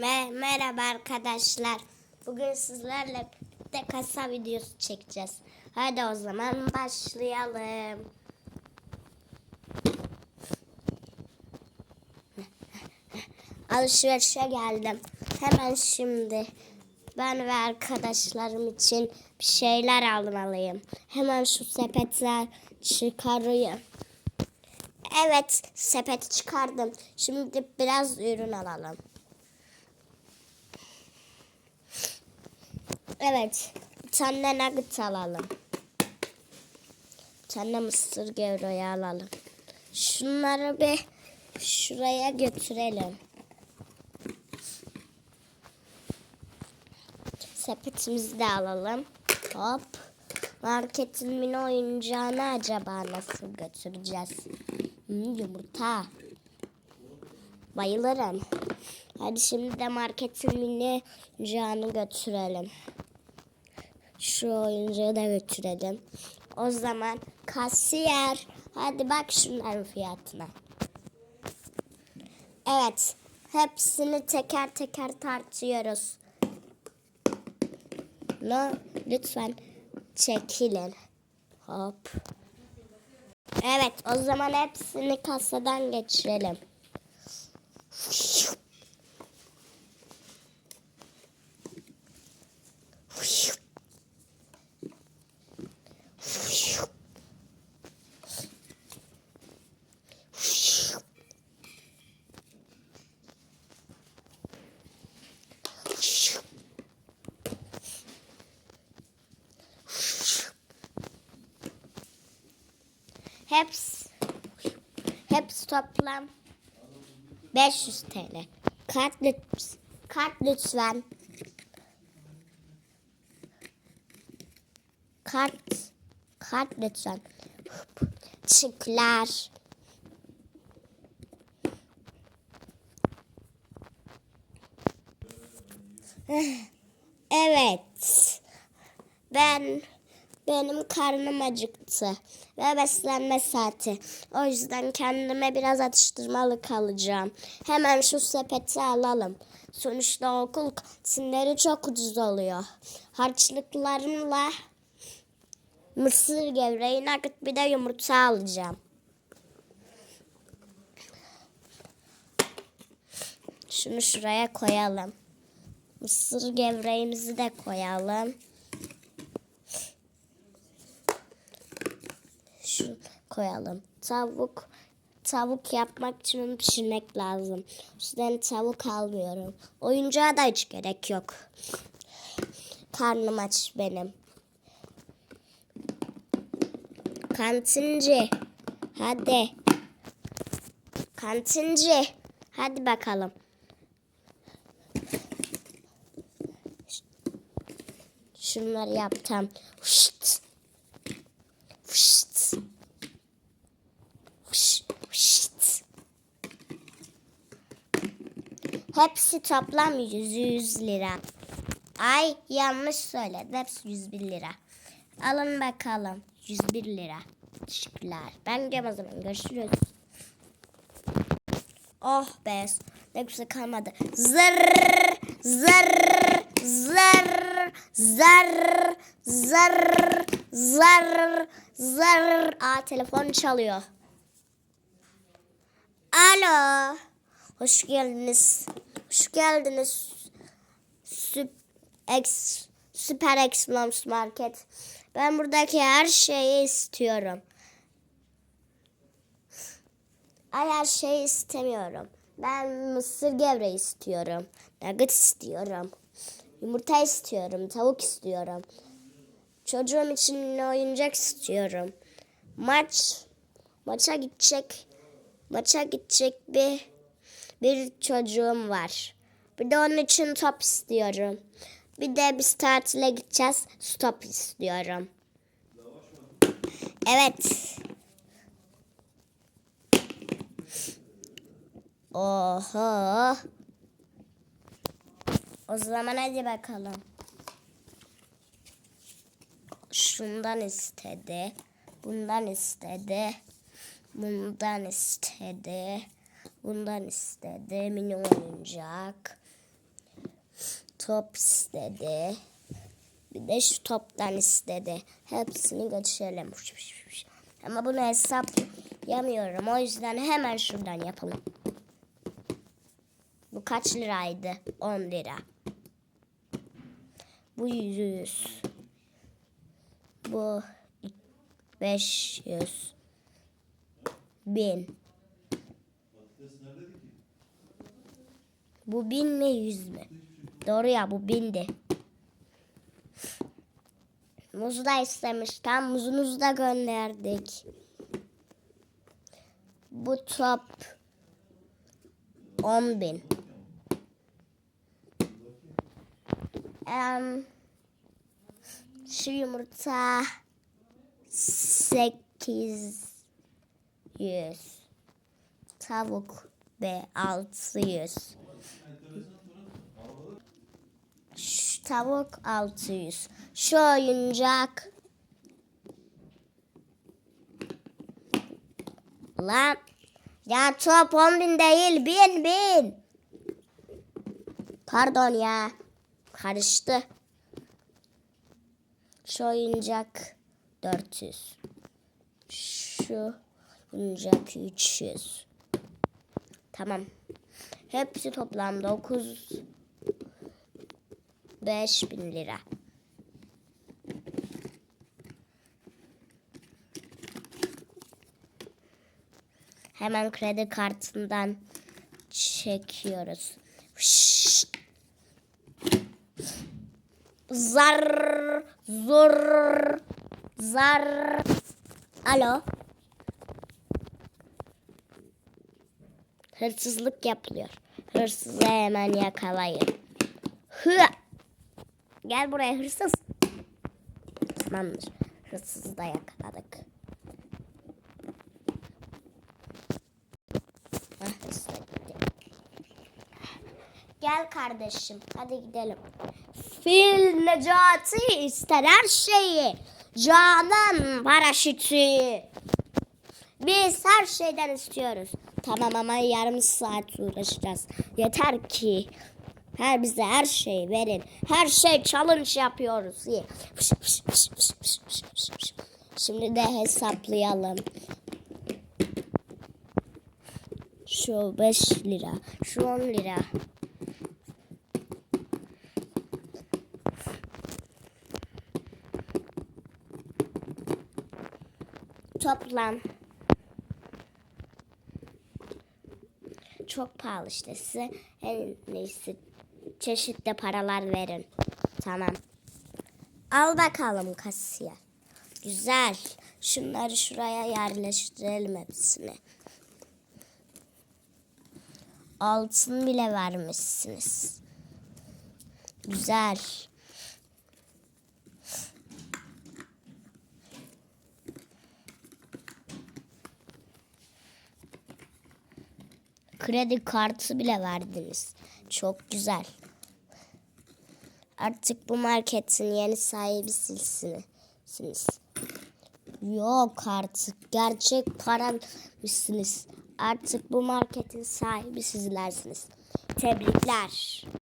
Me merhaba arkadaşlar. Bugün sizlerle de kasa videosu çekeceğiz. Hadi o zaman başlayalım. Alışverişe geldim. Hemen şimdi ben ve arkadaşlarım için bir şeyler almalıyım. Hemen şu sepetler çıkarayım. Evet, sepeti çıkardım. Şimdi biraz ürün alalım. Evet, bir tane nugget alalım. Bir tane mısır gevreği alalım. Şunları bir şuraya götürelim. Sepetimizi de alalım. Hop. Marketin mini oyuncağını acaba nasıl götüreceğiz? Hmm, yumurta. Bayılırım. Hadi şimdi de marketin mini oyuncağını götürelim. Şu oyuncağı da götürelim. O zaman kasiyer. Hadi bak şunların fiyatına. Evet. Hepsini teker teker tartıyoruz. No, lütfen çekilin. Hop. Evet, o zaman hepsini kasadan geçirelim. Hepsi, hepsi toplam 500 TL. Kart lütfen. Kart lütfen. Kart. Kart lütfen. Teşekkürler. Evet. Ben benim karnım acıktı ve beslenme saati. O yüzden kendime biraz atıştırmalık alacağım. Hemen şu sepeti alalım. Sonuçta okul kantinleri çok ucuz oluyor. Harçlıklarımla mısır gevreği, nugget bir de yumurta alacağım. Şunu şuraya koyalım. Mısır gevreğimizi de koyalım. Şu koyalım. Tavuk tavuk yapmak için pişirmek lazım. O tavuk almıyorum. Oyuncağa da hiç gerek yok. Karnım aç benim. Kantinci. Hadi. Kantinci. Hadi bakalım. Şunları yaptım. Şşt. Şşt. Şşt. Hepsi toplam 100, 100 lira. Ay yanlış söyledim. Hepsi 101 lira. Alın bakalım. 101 lira. Teşekkürler. Ben gidiyorum o zaman. Görüşürüz. Oh be. Ne güzel kalmadı. Zırr. Zırr. Zırr. Zırr. Zırr. Zırr. Zırr. Aa telefon çalıyor. Alo. Hoş geldiniz. Hoş geldiniz. Süp, ex, Süper Explorers Market. Ben buradaki her şeyi istiyorum. Ay her şeyi istemiyorum. Ben mısır gevreği istiyorum. Nugget istiyorum. Yumurta istiyorum. Tavuk istiyorum. Çocuğum için oyuncak istiyorum. Maç maça gidecek maça gidecek bir bir çocuğum var. Bir de onun için top istiyorum. Bir de biz tatile gideceğiz. Stop istiyorum. Evet. Oho. O zaman hadi bakalım. Şundan istedi. Bundan istedi. Bundan istedi. Bundan istedi. Mini oyuncak. top istedi. Bir de şu toptan istedi. Hepsini götürelim. Ama bunu hesaplayamıyorum. O yüzden hemen şuradan yapalım. Bu kaç liraydı? 10 lira. Bu 100. Bu 500. 1000. Bu 1000 mi 100 mü? Doğru ya bu 1000'di. Muzu da istemiş. Tam muzunuzu da gönderdik. Bu top 10 bin. Em, şu yumurta 800. Tavuk ve 600. Şu tavuk 600. Şu oyuncak. Lan. Ya top 10 bin değil. Bin bin. Pardon ya. Karıştı. Şu oyuncak 400. Şu oyuncak 300. Tamam. Hepsi toplam 9 5000 lira. Hemen kredi kartından çekiyoruz. Şşt. Zar zor zar Alo. Hırsızlık yapılıyor. Hırsızı hemen yakalayın. Hı. Gel buraya hırsız. Tamamdır. Hırsızı da yakaladık. Ah. Gel kardeşim. Hadi gidelim. Fil Necati ister her şeyi. Canan paraşütü. Biz her şeyden istiyoruz. Tamam ama yarım saat uğraşacağız. Yeter ki her bize her şey verin. Her şey challenge yapıyoruz. Fış. Şimdi de hesaplayalım. Şu 5 lira. Şu 10 lira. Toplam. Çok pahalı işte size en iyisi çeşitli paralar verin. Tamam. Al bakalım kasiyer. Güzel. Şunları şuraya yerleştirelim hepsini. Altın bile vermişsiniz. Güzel. Kredi kartı bile verdiniz. Çok güzel. Artık bu marketin yeni sahibi. Yok artık gerçek para mısınız? Artık bu marketin sahibi sizlersiniz. Tebrikler.